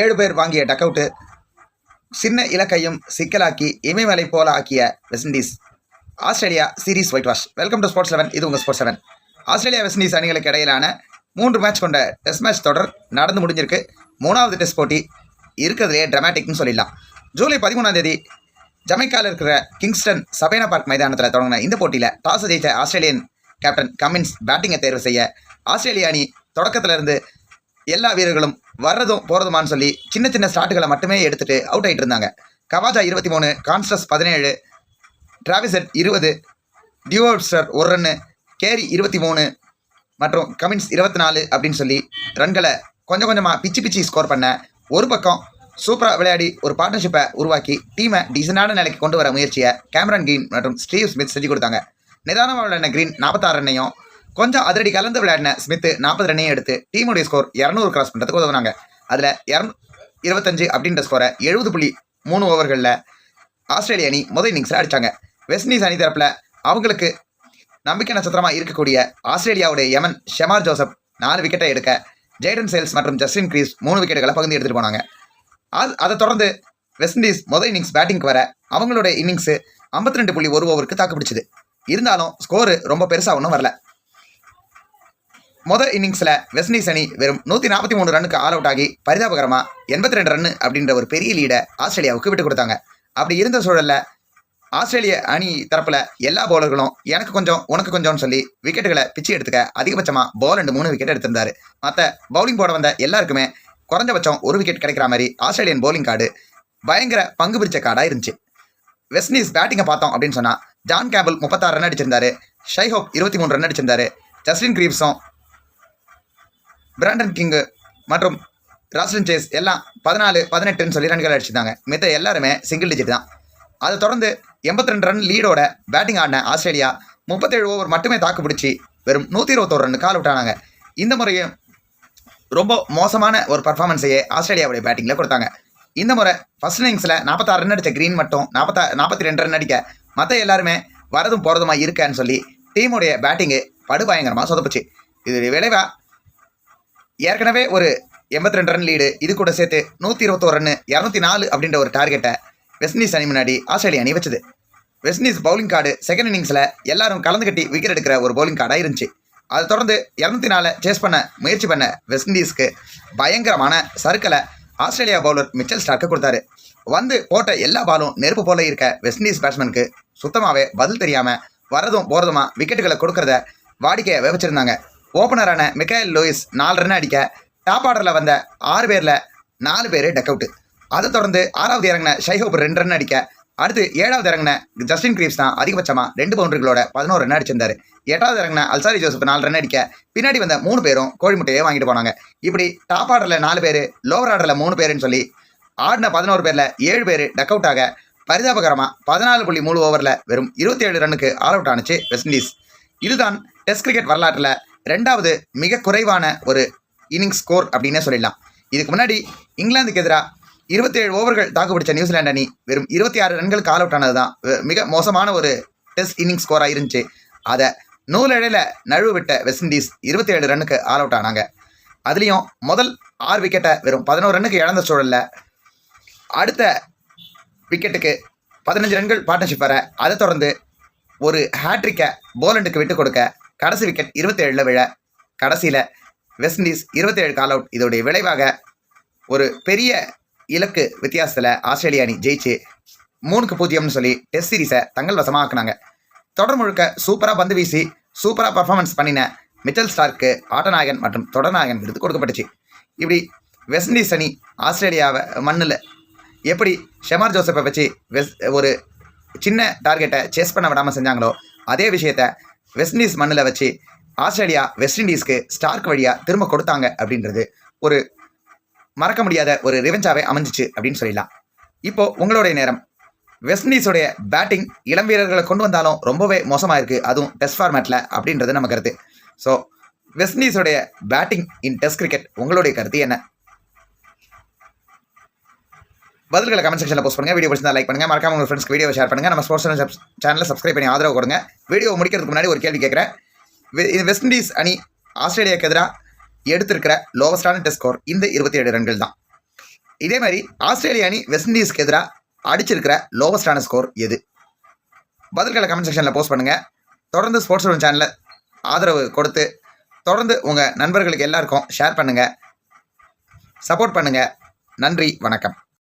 ஏழு பேர் வாங்கிய டக் அவுட்டு சின்ன இலக்கையும் சிக்கலாக்கி இமயமலை போல ஆக்கிய West Indies Australia series white wash welcome to sports seven இது உங்கள் sports seven Australia West Indies அணிகளுக்கு இடையிலான மூன்று மேட்ச் கொண்ட டெஸ்ட் மேட்ச் தொடர் நடந்து முடிஞ்சிருக்கு. மூணாவது டெஸ்ட் போட்டி இருக்கிறதுலே ட்ரமாட்டிக்னு சொல்லிடலாம். ஜூலை பதிமூணாம் தேதி ஜமைக்காவில் இருக்கிற கிங்ஸ்டன் சபேனா பார்க் மைதானத்தில் தொடங்கின இந்த போட்டியில் டாஸ் ஜெயித்த ஆஸ்திரேலியன் கேப்டன் கமின்ஸ் பேட்டிங்கை தேர்வு செய்ய ஆஸ்திரேலிய அணி தொடக்கத்திலிருந்து எல்லா வீரர்களும் வர்றதும் போகிறதுமான்னு சொல்லி சின்ன சின்ன ஸ்டாட்டுகளை மட்டுமே எடுத்துட்டு அவுட் ஆகிட்டு இருந்தாங்க. கவாஜா இருபத்தி மூணு கான்ஸ்டஸ் பதினேழு டிராவிசட் இருபது டியூவர்ஸ்டர் ஒரு ரன்னு கேரி இருபத்தி மூணு மற்றும் கமின்ஸ் இருபத்தி நாலு அப்படின்னு சொல்லி ரன்களை கொஞ்சம் கொஞ்சமாக பிச்சு பிச்சு ஸ்கோர் பண்ண ஒரு பக்கம் சூப்பராக விளையாடி ஒரு பார்ட்னர்ஷிப்பை உருவாக்கி டீமை டீசெண்டான நிலைக்கு கொண்டு வர முயற்சியை கேமரன் கிரீன் மற்றும் ஸ்டீவ் ஸ்மித் செஞ்சு கொடுத்தாங்க. நிதானமாக விளையாடின கிரீன் நாற்பத்தாறு ரன்னையும் கொஞ்சம் அதிரடி கலந்து விளையாடின ஸ்மித் நாற்பது ரன்னையும் எடுத்து டீமுடைய ஸ்கோர் இரநூறு கிராஸ் பண்ணுறதுக்கு உதவுனாங்க. அதில் இரநூ இருபத்தஞ்சு அப்படின்ற ஸ்கோரை எழுபது புள்ளி மூணு ஓவர்களில் ஆஸ்திரேலிய அணி முதல் இன்னிங்ஸில் அடித்தாங்க வெஸ்ட் இண்டீஸ் அணி தரப்பில் அவங்களுக்கு நம்பிக்கை நட்சத்திரமாக இருக்கக்கூடிய ஆஸ்திரேலியாவுடைய யமன் ஷெமார் ஜோசப் நாலு விக்கெட்டை எடுக்க ஜெய்டன் சேல்ஸ் மற்றும் ஜஸ்டின் கிரீஸ் மூணு விக்கெட்டுகளை பகுந்து எடுத்துகிட்டு போனாங்க. அது அதை தொடர்ந்து வெஸ்ட் இண்டீஸ் முதல் இன்னிங்ஸ் பேட்டிங்க்கு வர அவங்களுடைய இன்னிங்ஸு ஐம்பத்தி ரெண்டு புள்ளி ஒரு ஓவருக்கு தாக்கு பிடிச்சது. இருந்தாலும் ஸ்கோரு ரொம்ப பெருசாக ஒன்றும் வரல. முதல் இன்னிங்ஸில் வெஸ்ட் இண்டீஸ் அணி வெறும் நூற்றி நாற்பத்தி மூணு ரன்னுக்கு ஆல் அவுட் ஆகி பரிதாபகரமாக எண்பத்தி ரெண்டு ரன்னு அப்படின்ற ஒரு பெரிய லீடை ஆஸ்திரேலியாவுக்கு விட்டு கொடுத்தாங்க. அப்படி இருந்த சூழலில் ஆஸ்திரேலிய அணி தரப்பில் எல்லா பவுலர்களும் எனக்கு கொஞ்சம் உனக்கு கொஞ்சம்னு சொல்லி விக்கெட்டுகளை பிச்சு எடுத்துக்க அதிகபட்சமாக பவுல் ரெண்டு மூணு விக்கெட் எடுத்திருந்தாரு. மற்ற பவுலிங் போட வந்த எல்லாருக்குமே குறைஞ்சபட்சம் ஒரு விக்கெட் கிடைக்கிற மாதிரி ஆஸ்திரேலியன் பவுலிங் கார்டு பயங்கர பங்கு பிரிச்ச கார்டாக இருந்துச்சு. வெஸ்ட் இண்டீஸ் பேட்டிங்கை பார்த்தோம் அப்படின்னு சொன்னால் ஜான் கேபிள் முப்பத்தாறு ரன் அடிச்சிருந்தாரு. ஷைஹோப் இருபத்தி மூணு ரன் அடிச்சிருந்தாரு. ஜஸ்டின் கிரீவ்ஸும் பிராண்டன் கிங்கு மற்றும் ராஸ்லின் சேஸ் எல்லாம் பதினாலு பதினெட்டுன்னு சொல்லி ரன்கள் அடிச்சிருந்தாங்க. மித்த எல்லாருமே சிங்கிள் டிஜிட் தான். அதை தொடர்ந்து எண்பத்தி ரெண்டு ரன் லீடோட பேட்டிங் ஆடின ஆஸ்திரேலியா முப்பத்தேழு ஓவர் மட்டுமே தாக்கு பிடிச்சி வெறும் நூற்றி இருபத்தோரு ரன் கால் விட்டானாங்க. இந்த முறையும் ரொம்ப மோசமான ஒரு பர்ஃபார்மன்ஸையே ஆஸ்திரேலியாவுடைய பேட்டிங்கில் கொடுத்தாங்க. இந்த முறை ஃபர்ஸ்ட் இன்னிங்ஸில் நாற்பத்தாறு ரன் அடித்த க்ரீன் மட்டும் நாற்பத்தா நாற்பத்தி ரெண்டு ரன் அடிக்க மற்ற எல்லாருமே வரதும் போகிறதுமா இருக்கேன்னு சொல்லி டீமுடைய பேட்டிங்கு படுபயங்கரமாக சொதப்புச்சு. இது விளைவாக ஏற்கனவே ஒரு எண்பத்தி ரெண்டு ரன் லீடு இது கூட சேர்த்து நூற்றி இருபத்தோரு ரன்னு இரநூத்தி நாலு அப்படின்ற ஒரு டார்கெட்டை வெஸ்ட் இண்டீஸ் அணி முன்னாடி ஆஸ்திரேலியா அணி வச்சது. West Indies bowling card second இன்னிங்ஸில் எல்லாரும் கலந்து கட்டி விக்கெட் எடுக்கிற ஒரு பவுலிங் கார்டாக இருந்துச்சு. அதை தொடர்ந்து இரநூத்தி நாலு சேஸ் பண்ண முயற்சி பண்ண வெஸ்ட் இண்டீஸ்க்கு பயங்கரமான சறுக்கலை ஆஸ்திரேலியா பவுலர் மிச்சல் ஸ்டார்க்கு கொடுத்தாரு. வந்து போட்ட எல்லா பாலும் நெருப்பு போல இருக்க வெஸ்ட் இண்டீஸ் பேட்ஸ்மேனுக்கு சுத்தமாகவே பதில் தெரியாமல் வரதும் போகிறதுமா விக்கெட்டுகளை கொடுக்கறத வாடிக்கையை வச்சிருந்தாங்க ஓப்பனரான மிக்காயல் லூயிஸ் நாலு ரன் அடிக்க டாப் ஆர்டரில் வந்த ஆறு பேரில் நாலு பேர் டக் அவுட்டு அதை தொடர்ந்து ஆறாவது இறங்கின ஷைஹோப் ரெண்டு ரன் அடிக்க. அடுத்து ஏழாவது இறங்கின ஜஸ்டின் கிரீப்ஸ் தான் அதிகபட்சமாக ரெண்டு பவுண்டரிகளோட பதினோரு ரன் அடிச்சிருந்தாரு. எட்டாவது இறங்கின அல்சாரி ஜோசப் நாலு ரன் அடிக்க. பின்னாடி வந்த மூணு பேரும் கோழி முட்டையை வாங்கிட்டு போனாங்க. இப்படி டாப் ஆர்டரில் நாலு பேர் லோவர் ஆர்டரில் மூணு பேருன்னு சொல்லி ஆடின பதினோரு பேரில் ஏழு பேர் டக் அவுட் ஆக பரிதாபகரமாக பதினாலு புள்ளி மூணு ஓவரில் வெறும் இருபத்தி ஏழு ரன்னுக்கு ஆல் அவுட் ஆனுச்சு வெஸ்ட் இண்டீஸ் இதுதான் டெஸ்ட் கிரிக்கெட் வரலாற்றில் ரெண்டாவது மிக குறைவான ஒரு இன்னிங்ஸ் ஸ்கோர் அப்படின்னே சொல்லிடலாம் இதுக்கு முன்னாடி இங்கிலாந்துக்கு எதிராக இருபத்தேழு ஓவர்கள் தாக்கு பிடிச்ச நியூசிலாந்து அணி வெறும் இருபத்தி ஆறு ரன்களுக்கு ஆல் அவுட் ஆனது தான் மிக மோசமான ஒரு டெஸ்ட் இன்னிங்ஸ் ஸ்கோராக இருந்துச்சு. அதை நூலழையில் நழுவு விட்ட வெஸ்ட் இண்டீஸ் இருபத்தேழு ரன்னுக்கு ஆல் அவுட் ஆனாங்க. அதுலேயும் முதல் ஆறு விக்கெட்டை வெறும் பதினோரு ரன்னுக்கு இழந்த சூழலில் அடுத்த விக்கெட்டுக்கு பதினஞ்சு ரன்கள் பார்ட்னர்ஷிப் வர அதை தொடர்ந்து ஒரு ஹேட்ரிக்கை போலண்டுக்கு விட்டு கொடுக்க கடைசி விக்கெட் இருபத்தேழில் விழ கடைசியில் வெஸ்ட் இண்டீஸ் இருபத்தேழு கால் அவுட் இதோடைய விளைவாக ஒரு பெரிய இலக்கு வித்தியாசத்தில் ஆஸ்திரேலிய அணி ஜெயிச்சு மூணுக்கு பூஜ்ஜியம்னு சொல்லி டெஸ்ட் சீரிஸை தங்கள் வசமாக்குனாங்க. தொடர் முழுக்க சூப்பராக பந்து வீசி சூப்பராக பர்ஃபார்மன்ஸ் பண்ணின மிச்சல் ஸ்டார்க்கு ஆட்டநாயகன் மற்றும் தொடர்நாயகன் விருது கொடுக்கப்பட்டுச்சு. இப்படி வெஸ்ட் இண்டீஸ் அணி ஆஸ்திரேலியாவை மண்ணில் எப்படி ஷெமார் ஜோசப்பை வச்சு வெஸ் ஒரு சின்ன டார்கெட்டை சேஸ் பண்ண விடாமல் செஞ்சாங்களோ அதே விஷயத்த வெஸ்ட் இண்டீஸ் மண்ணில் வச்சு ஆஸ்திரேலியா வெஸ்ட் இண்டீஸ்க்கு ஸ்டார்க் வழியாக திரும்ப கொடுத்தாங்க அப்படின்றது ஒரு மறக்க முடியாத ஒரு ரிவெஞ்சாவே அமைஞ்சிச்சு அப்படின்னு சொல்லலாம். இப்போ உங்களுடைய நேரம். வெஸ்ட் இண்டீஸோடைய பேட்டிங் இளம் வீரர்களை கொண்டு வந்தாலும் ரொம்பவே மோசமாக இருக்குது அதுவும் டெஸ்ட் ஃபார்மேட்டில் அப்படின்றது நம்ம கருத்து. ஸோ வெஸ்ட் இண்டீஸோடைய பேட்டிங் இன் டெஸ்ட் கிரிக்கெட் உங்களுடைய கருத்து என்ன? பதில்களை கமெண்ட் செக்ஷனில் போஸ்ட் பண்ணுங்கள் வீடியோ பிடிச்சிருந்தா லைக் பண்ணுங்கள் மறக்காம உங்கள் ஃப்ரெண்ட்ஸ்க்கு வீடியோ ஷேர் பண்ணுங்கள் நம்ம ஸ்போர்ட்ஸ் சேனல் சேனலில் சப்ஸ்கிரைப் பண்ணி ஆதரவு கொடுங்க. வீடியோ முடிக்கிறதுக்கு முன்னாடி ஒரு கேள்வி கேட்குறேன். இது வெஸ்ட் இண்டீஸ் அணி ஆஸ்திரேலியாவுக்கு எதிராக எடுத்திருக்கிற லோவஸ்டான டெஸ்ட் ஸ்கோர் இந்த இருபத்தி ஏழு ரன்கள் தான். இதே மாதிரி ஆஸ்திரேலிய அணி வெஸ்ட் இண்டீஸ்க்கு எதிராக அடிச்சிருக்கிற லோவஸ்டான ஸ்கோர் எது? பதில்களை கமெண்ட் செக்ஷனில் போஸ்ட் பண்ணுங்கள் தொடர்ந்து ஸ்போர்ட்ஸ் ரூம் சேனலில் ஆதரவு கொடுத்து தொடர்ந்து உங்கள் நண்பர்களுக்கு எல்லாருக்கும் ஷேர் பண்ணுங்கள் சப்போர்ட் பண்ணுங்கள் நன்றி. வணக்கம்.